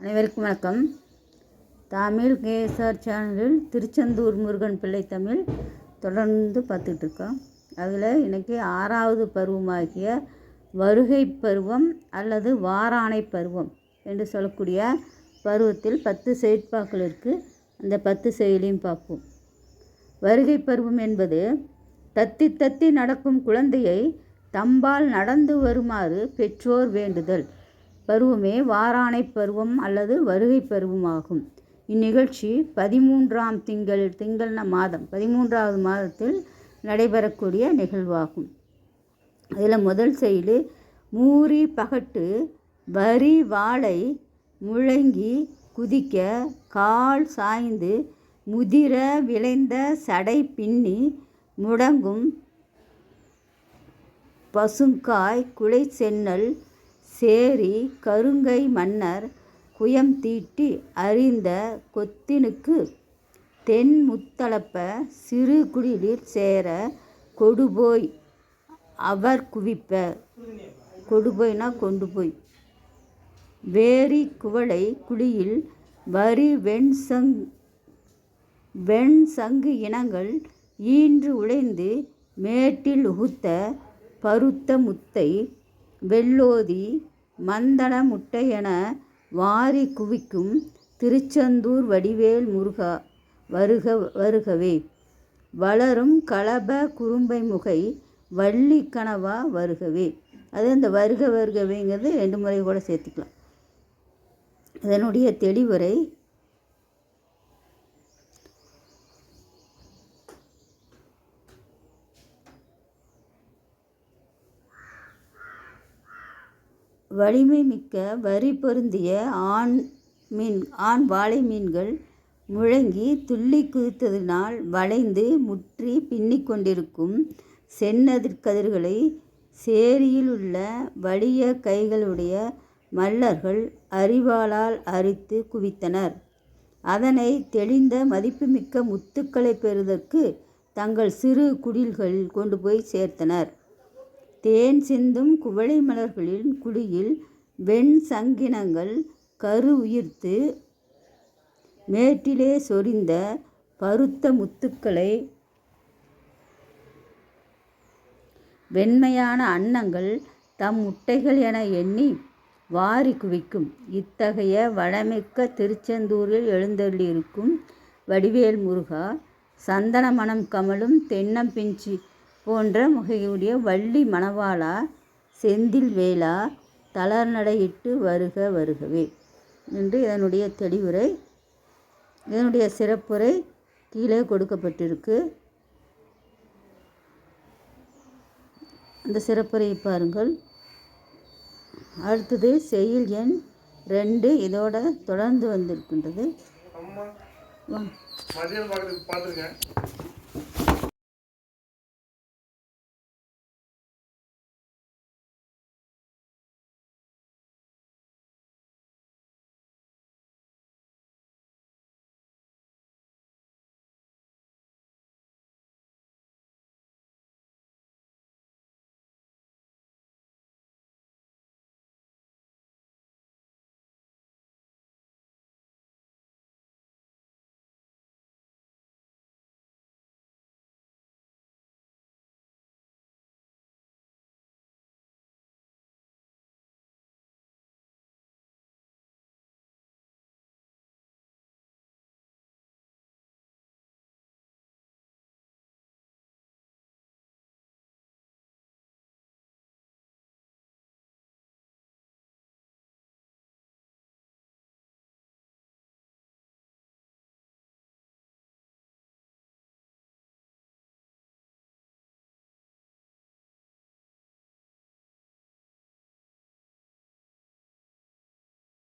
அனைவருக்கும் வணக்கம். தமிழ் கேஎஸ்ஆர் சேனலில் திருச்செந்தூர் முருகன் பிள்ளை தமிழ் தொடர்ந்து பார்த்துட்டு இருக்கோம் அதில் இன்றைக்கி ஆறாவது பருவமாகிய வருகை பருவம் அல்லது வாராணை பருவம் என்று சொல்லக்கூடிய பருவத்தில் பத்து செயற்பாக்கள் இருக்குது அந்த பத்து செயலையும் பார்ப்போம். வருகை பருவம் என்பது தத்தி தத்தி நடக்கும் குழந்தையை தம்பால் நடந்து வருமாறு பெற்றோர் வேண்டுதல். பருவமே வாரானை பருவம் அல்லது வருகை பருவமாகும். இந்நிகழ்ச்சி பதிமூன்றாம் திங்கள் திங்கள்ன மாதம் பதிமூன்றாவது மாதத்தில் நடைபெறக்கூடிய நிகழ்வாகும். அதில் முதல் செயலி மூரி பகட்டு வரி வாழை முழங்கி குதிக்க கால் சாய்ந்து முதிர விளைந்த சடை பின்னி முடங்கும் பசுங்காய் குலை சென்னல் சேரி கருங்கை மன்னர் குயம் தீட்டி அறிந்த கொத்தினுக்கு தென் முத்தளப்ப சிறு குடிலிற் சேர கொடுபோய் அவர் குவிப்ப. கொடுபோய்னா கொண்டு போய். வேரி குவளை குழியில் வரி வெண்சங் வெண் சங்கு இனங்கள் ஈன்று உழைந்து மேட்டில் உகுத்த பருத்த முத்தை வெள்ளோதி மந்தன முட்டையென வாரி குவிக்கும் திருச்செந்தூர் வடிவேல் முருகா வருக வருகவே. வளரும் கலப குறும்பை முகை வள்ளி கனவா வருகவே. அது இந்த வருக வருகவேங்கிறது ரெண்டு முறை கூட சேர்த்துக்கலாம். அதனுடைய தெளிவுரை வலிமை மிக்க வரி பொருந்திய ஆண் மீன் ஆண் வாளை மீன்கள் முழங்கி துள்ளி குதித்ததினால் வளைந்து முற்றி பின்னிக் கொண்டிருக்கும் செந்நதிர்கதிர்களை சேரியில் உள்ள வலிய கைகளுடைய மல்லர்கள் அரிவாளால் அரித்து குவித்தனர். அதனை தெளிந்த மதிப்புமிக்க முத்துக்களை பெறுவதற்கு தங்கள் சிறு குடில்களில் கொண்டு போய் சேர்த்தனர். தேன் சிந்தும் குவளை மலர்களின் குழியில் வெண் சங்கினங்கள் கரு உயிர்த்து மேட்டிலே சொரிந்த பருத்த முத்துக்களை வெண்மையான அன்னங்கள் தம் முட்டைகள் என எண்ணி வாரி குவிக்கும். இத்தகைய வளமிக்க திருச்செந்தூரில் எழுந்தள்ளியிருக்கும் வடிவேல் முருகா சந்தன மனம் கமலும் தென்னம்பிஞ்சி போன்ற முகையுடைய வள்ளி மணவாளா செந்தில் வேளா தளர்நடையிட்டு வருக வருகவே. என்று இதனுடைய தெளிவுரை இதனுடைய சிறப்புரை கீழே கொடுக்கப்பட்டிருக்கு. அந்த சிறப்புரையை பாருங்கள். அடுத்தது செயல் எண் ரெண்டு இதோட தொடர்ந்து வந்திருக்கின்றது.